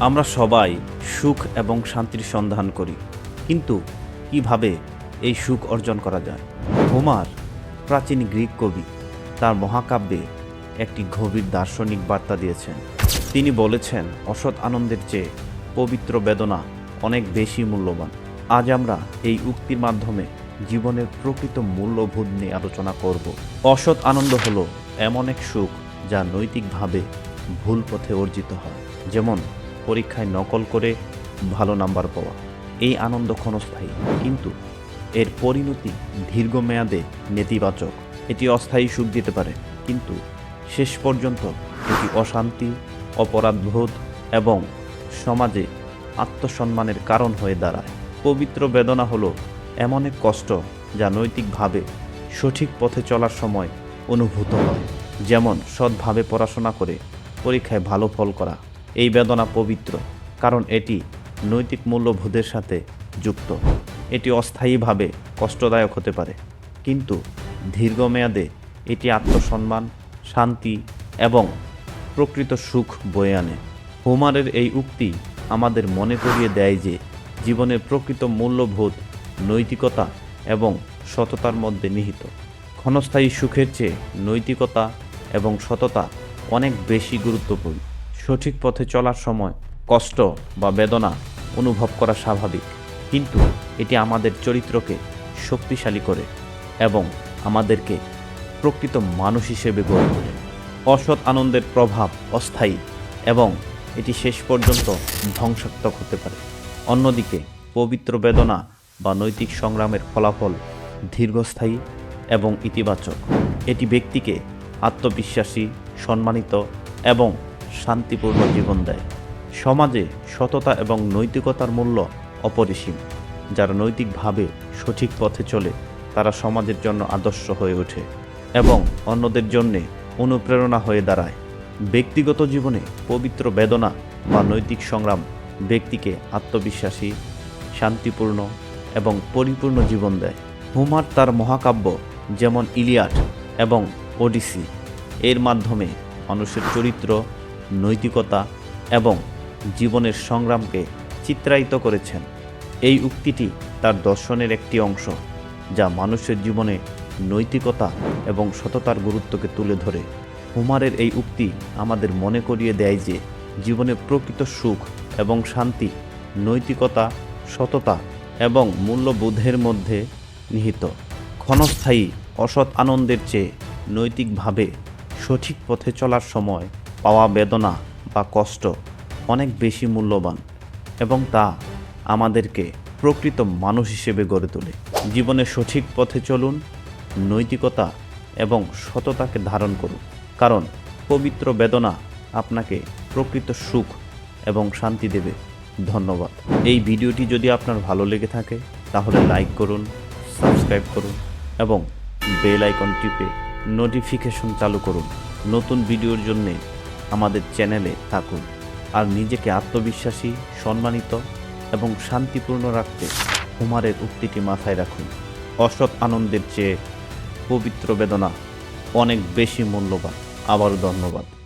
আমরা সবাই সুখ এবং শান্তির সন্ধান করি। কিন্তু কীভাবে এই সুখ অর্জন করা যায়? হোমার প্রাচীন গ্রিক কবি তার মহাকাব্যে একটি গভীর দার্শনিক বার্তা দিয়েছেন। তিনি বলেছেন, অসৎ আনন্দের চেয়ে পবিত্র বেদনা অনেক বেশি মূল্যবান। আজ আমরা এই উক্তির মাধ্যমে জীবনের প্রকৃত মূল্যবোধ নিয়ে আলোচনা করব। অসৎ আনন্দ হলো এমন এক সুখ যা নৈতিকভাবে ভুল পথে অর্জিত হয়। যেমন পরীক্ষায় নকল করে ভালো নাম্বার পাওয়া। এই আনন্দ ক্ষণস্থায়ী। কিন্তু এর পরিণতি দীর্ঘমেয়াদে নেতিবাচক। এটি অস্থায়ী সুখ দিতে পারে। কিন্তু শেষ পর্যন্ত এটি অশান্তি, অপরাধবোধ এবং সমাজে আত্মসম্মানের কারণ হয়ে দাঁড়ায়। পবিত্র বেদনা হলো এমন এক কষ্ট যা নৈতিকভাবে সঠিক পথে চলার সময় অনুভূত হয়। যেমন সৎভাবে পড়াশোনা করে পরীক্ষায় ভালো ফল করা। এই বেদনা পবিত্র, কারণ এটি নৈতিক মূল্যবোধের সাথে যুক্ত। এটি অস্থায়ীভাবে কষ্টদায়ক হতে পারে, কিন্তু দীর্ঘমেয়াদে এটি আত্মসম্মান, শান্তি এবং প্রকৃত সুখ বয়ে আনে। হোমারের এই উক্তি আমাদের মনে করিয়ে দেয় যে জীবনের প্রকৃত মূল্যবোধ নৈতিকতা এবং সততার মধ্যে নিহিত। ক্ষণস্থায়ী সুখের চেয়ে নৈতিকতা এবং সততা অনেক বেশি গুরুত্বপূর্ণ। সঠিক পথে চলার সময় কষ্ট বা বেদনা অনুভব করা স্বাভাবিক। কিন্তু এটি আমাদের চরিত্রকে শক্তিশালী করে এবং আমাদেরকে প্রকৃত মানুষ হিসেবে গড়ে তোলে। অসৎ আনন্দের প্রভাব অস্থায়ী এবং এটি শেষ পর্যন্ত ধ্বংসাত্মক হতে পারে। অন্যদিকে, পবিত্র বেদনা বা নৈতিক সংগ্রামের ফলাফল দীর্ঘস্থায়ী এবং ইতিবাচক। এটি ব্যক্তিকে আত্মবিশ্বাসী, সম্মানিত এবং শান্তিপূর্ণ জীবন দেয়। সমাজে সততা এবং নৈতিকতার মূল্য অপরিসীম, যারা নৈতিকভাবে সঠিক পথে চলে, তারা সমাজের জন্য আদর্শ হয়ে ওঠে এবং অন্যদের জন্যে অনুপ্রেরণা হয়ে দাঁড়ায়। ব্যক্তিগত জীবনে পবিত্র বেদনা বা নৈতিক সংগ্রাম ব্যক্তিকে আত্মবিশ্বাসী, শান্তিপূর্ণ এবং পরিপূর্ণ জীবন দেয়। হুমার তার মহাকাব্য যেমন ইলিয়াট এবং ওডিসি, এর মাধ্যমে মানুষের চরিত্র নৈতিকতা এবং জীবনের সংগ্রামকে চিত্রায়িত করেছেন। এই উক্তিটি তার দর্শনের একটি অংশ, যা মানুষের জীবনে নৈতিকতা এবং সততার গুরুত্বকে তুলে ধরে। হুমারের এই উক্তি আমাদের মনে করিয়ে দেয় যে, জীবনে প্রকৃত সুখ এবং শান্তি, নৈতিকতা, সততা এবং মূল্যবোধের মধ্যে নিহিত। ক্ষণস্থায়ী অসৎ আনন্দের চেয়ে নৈতিকভাবে সঠিক পথে চলার সময় পাওয়া বেদনা বা কষ্ট অনেক বেশি মূল্যবান এবং তা আমাদেরকে প্রকৃত মানুষ হিসেবে গড়ে তোলে। জীবনে সঠিক পথে চলুন, নৈতিকতা এবং সততাকে ধারণ করুন। কারণ পবিত্র বেদনা আপনাকে প্রকৃত সুখ এবং শান্তি দেবে। ধন্যবাদ। এই ভিডিওটি যদি আপনার ভালো লেগে থাকে, তাহলে লাইক করুন, সাবস্ক্রাইব করুন এবং বেল আইকন টিপে নোটিফিকেশন চালু করুন। নতুন ভিডিওর জন্যে আমাদের চ্যানেলে থাকুন আর নিজেকে আত্মবিশ্বাসী, সম্মানিত এবং শান্তিপূর্ণ রাখতে হুমারের উক্তিটি মাথায় রাখুন। অসৎ আনন্দের চেয়ে পবিত্র বেদনা অনেক বেশি মূল্যবান। আবারও ধন্যবাদ।